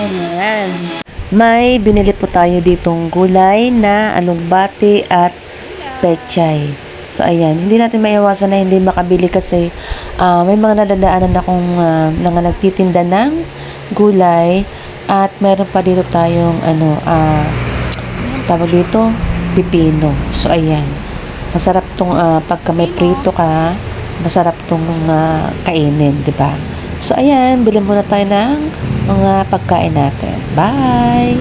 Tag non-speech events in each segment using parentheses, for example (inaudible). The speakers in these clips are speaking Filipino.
Ayan. May binili po tayo ditong gulay na alugbati at pechay. So, ayan. Hindi natin maiwasan na hindi makabili kasi ah, may mga nadadaanan akong uh, mga nagtitinda ng gulay at meron pa dito tayong ano, ah, tawag dito, pipino. So, ayan. Masarap tong ah, pagka may prito ka, masarap tong ah, kainin, di ba? So, ayan, bilhin muna tayo ng mga pagkain natin. Bye!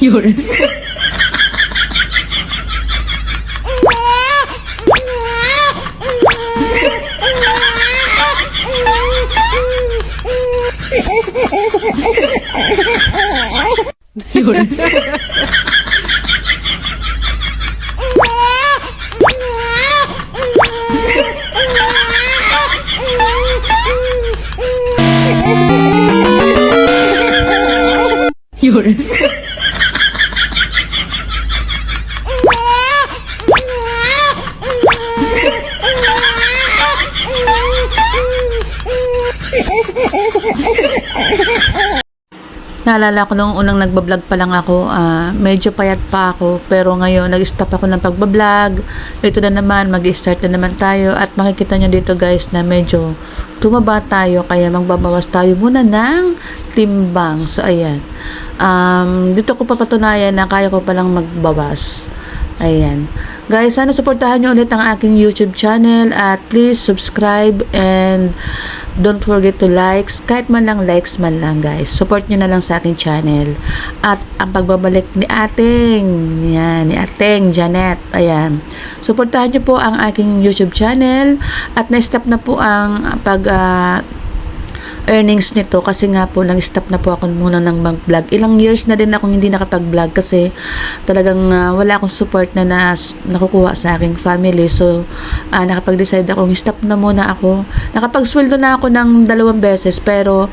Yun. (laughs) Yun. Yun. Naalala ko nung unang nagbablog pa lang ako, ah, medyo payat pa ako. Pero ngayon, nag-stop ako ng pagbablog. Ito na naman, mag-start na naman tayo. At makikita nyo dito guys na medyo tumaba tayo. Kaya magbabawas tayo muna ng timbang. So, ayan. Um, dito ko papatunayan na kaya ko palang magbawas. Ayan. Guys, sana supportahan nyo ulit ang aking YouTube channel at please subscribe and don't forget to likes. Kahit man lang likes man lang guys. Support nyo na lang sa aking channel. At ang pagbabalik ni ating, yan, ni ating Janet. Ayan. Supportahan nyo po ang aking YouTube channel at na-stop na po ang pag ah, earnings nito kasi nga po nag-stop na po ako muna ng mag-vlog. Ilang years na din akong hindi nakapag-vlog kasi talagang ah, wala akong support na, na nakukuha sa aking family. So, ah, nakapag-decide akong stop na muna ako. Nakapag-sweldo na ako ng dalawang beses pero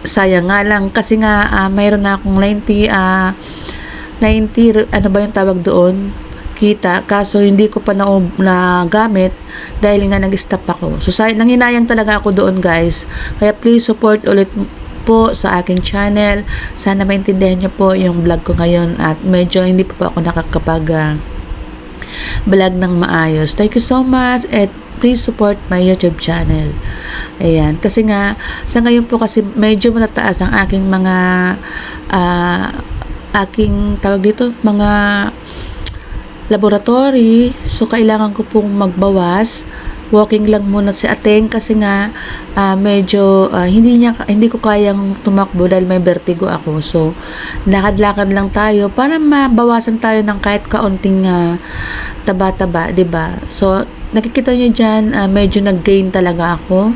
sayang nga lang kasi nga ah, mayroon na akong 90 ah 90 ano ba yung tawag doon kita kaso hindi ko pa na, na gamit dahil nga nag-stop ako. So say, nanginayang talaga ako doon guys. Kaya please support ulit po sa aking channel. Sana maintindihan niyo po yung vlog ko ngayon at medyo hindi pa po ako nakakapag ah, vlog ng maayos. Thank you so much at please support my YouTube channel. Ayan. Kasi nga, sa ngayon po kasi medyo matataas ang aking mga ah, aking tawag dito, mga laboratory. So, kailangan ko pong magbawas. Walking lang muna si Ateng kasi nga ah, medyo ah, hindi niya hindi ko kayang tumakbo dahil may vertigo ako. So, lakad-lakad lang tayo para mabawasan tayo ng kahit kaunting ah, taba-taba, 'di ba? So, nakikita niyo diyan medyo nag-gain talaga ako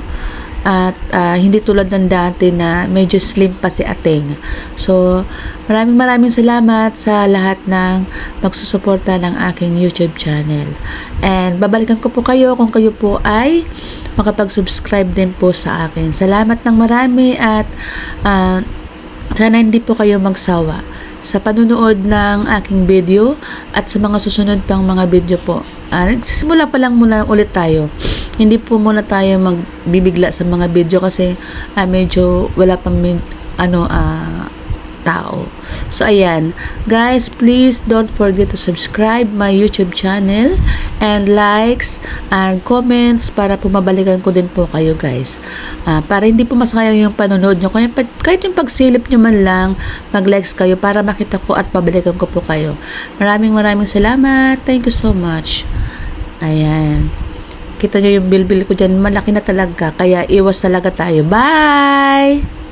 at ah, hindi tulad ng dati na medyo slim pa si Ateng. So, maraming maraming salamat sa lahat ng magsusuporta ng aking YouTube channel. And babalikan ko po kayo kung kayo po ay makapag-subscribe din po sa akin. Salamat ng marami at ah, sana hindi po kayo magsawa sa panunood ng aking video at sa mga susunod pang mga video po. Ah, nagsisimula pa lang muna ulit tayo. Hindi po muna tayo magbibigla sa mga video kasi ah, medyo wala pang ano ah, tao. So ayan, guys, please don't forget to subscribe my YouTube channel and likes and comments para po mabalikan ko din po kayo, guys. Ah, para hindi po masayang yung panonood nyo. Kahit yung pagsilip nyo man lang, mag-likes kayo para makita ko at pabalikan ko po kayo. Maraming maraming salamat. Thank you so much. Ayan. Kita nyo yung bilbil ko dyan, malaki na talaga. Kaya iwas talaga tayo. Bye!